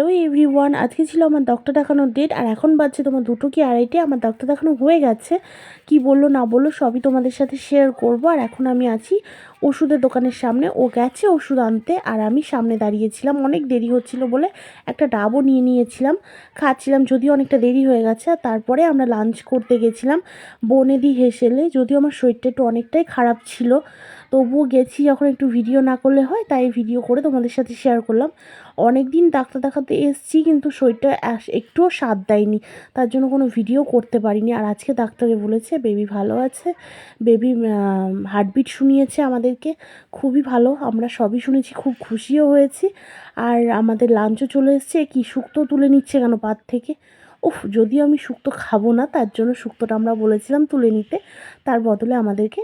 Hello everyone, আজকে ছিল আমার ডক্টর দেখানোর ডেট আর এখন বাজছে তোমার দুটো কি আড়াইটে? আমার ডক্টর দেখানো হয়ে গেছে। কি বলল, না বলল, সবই তোমাদের সাথে শেয়ার করব। আর এখন আমি আছি ওষুধের দোকানের সামনে। ও গেছে ওষুধ আনতে আর আমি সামনে দাঁড়িয়েছিলাম। অনেক দেরি হচ্ছিল বলে একটা ডাবও নিয়ে নিয়েছিলাম। খাচ্ছিলাম যদিও অনেকটা দেরি হয়ে গেছে। আর তারপরে আমরা লাঞ্চ করতে গেছিলাম। বনে বনেদি হেসেলে। যদিও আমার শরীরটা একটু অনেকটাই খারাপ ছিল। তবুও গেছি যখন একটু ভিডিও না করলে হয়, তাই ভিডিও করে তোমাদের সাথে শেয়ার করলাম। অনেক দিন ডাক্তার দেখাতে এসেছি, কিন্তু শরীরটা একটুও স্বাদ দেয়নি। তার জন্য কোনো ভিডিও করতে পারিনি। আর আজকে ডাক্তারে বলেছে বেবি ভালো আছে। বেবি হার্টবিট শুনিয়েছে আমাদেরকে। খুবই ভালো, আমরা সবই শুনেছি, খুব খুশিও হয়েছি। আর আমাদের লাঞ্চও চলে এসছে। কি শুক্তো তুলে নিচ্ছে কেন পাত থেকে? উফ, যদিও আমি শুক্তো খাব না, তার জন্য শুক্তোটা আমরা বলেছিলাম তুলে নিতে। তার বদলে আমাদেরকে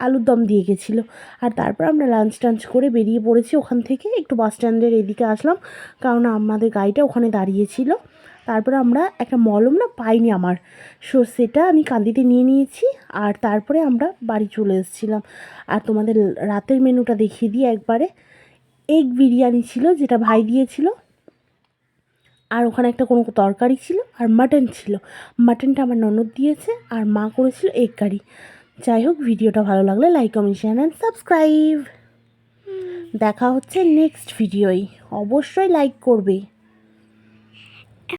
আলুর দম দিয়ে গেছিল। আর তারপর আমরা লাঞ্চ টাঞ্চ করে বেরিয়ে পড়েছি ওখান থেকে। একটু বাস স্ট্যান্ডের এদিকে আসলাম, কারণ আমাদের গাড়িটা ওখানে দাঁড়িয়েছিল। তারপরে আমরা একটা মলম না পাইনি আমার। সো সেটা আমি কান্দিতে নিয়ে নিয়েছি, আর তারপরে আমরা বাড়ি চলে এসেছিলাম। আর তোমাদের রাতের মেনুটা দেখিয়ে দিই একবারে। এগ বিরিয়ানি ছিল, যেটা ভাই দিয়েছিল। আর ওখানে একটা কোনো তরকারি ছিল, আর মাটন ছিল। মাটনটা আমার ননদ দিয়েছে, আর মা করেছিল এগ কারি যাই হোক ভিডিওটা ভালো লাগলে like comment share and subscribe দেখা হচ্ছে নেক্সট ভিডিওয় অবশ্যই লাইক করবে।